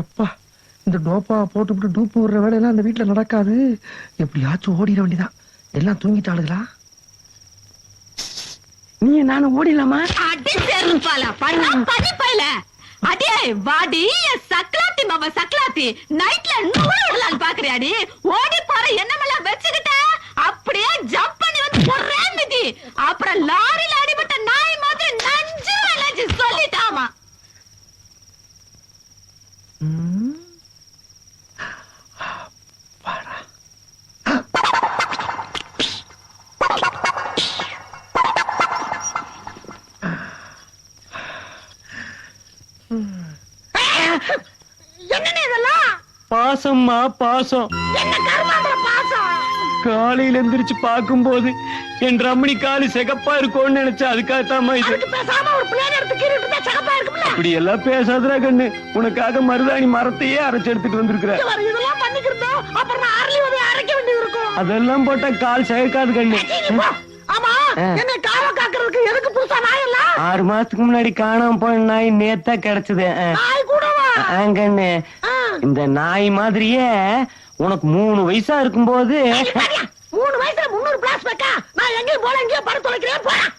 எப்பா இந்த டோப்பா போட்டுவிட்டு டூப்பு விடுற வேலையெல்லாம் அந்த வீட்டில் நடக்காது. எப்படியாச்சும் ஓடிட வேண்டிதான் எல்லாம் தூங்கிட்டாளுங்களா நீ நானும் ஓடிடலாமா? அடி செருப்பால பண்ணா பண்ணி அடே வாடி சக்லாத்தி மாமா சக்லாத்தி நைட்ல நூறு விடலான்னு பாக்குறியாடி ஓடி போற என்னமெல்லாம் வச்சுக்கிட்ட அப்படியே ஜம்ப் பண்ணி வந்து ஒரே மிதி. அப்புறம் லாரி பாசம்மா பாசம். என்ன கருமாந்திர பாசம்? காலையில எந்திரிச்சு பார்க்கும்போது என் ரமணி காலு சிகப்பா இருக்கும்னு நினைச்சா அதுக்காகத்தாம்மா இது? பேசாம ஒரு பிளேன் எடுத்து இப்படி எல்லாம் பேசாதடா கண்ணு. உனக்காக மருதாணி மரத்தையே அரைச்சு எடுத்துட்டு வந்திருக்கிற. இதெல்லாம் பண்ணிக்கிருந்தோம் அப்புறம் நான் அரளி வந்து அரைக்க வேண்டியது இருக்கும். அதெல்லாம் போட்டா கால் சிகக்காது கண்ணு. ஆமா ஆ. என்ன காவ காக்குறதுக்கு எதுக்கு புதுசா நாய் எல்லாம் ஆறு மாசத்துக்கு முன்னாடி காணாம போன நாய் நேத்தா கிடைச்சது. நாய் கூடவா? கண்ணு. இந்த நாய் மாதிரியே உனக்கு மூணு வயசா இருக்கும்போது பாரியா, மூணு வயசுல முன்னூறு பிளாஸ் நான் எங்கேயும் போல எங்கேயும் படம் தொலைக்கிறேன் போறேன்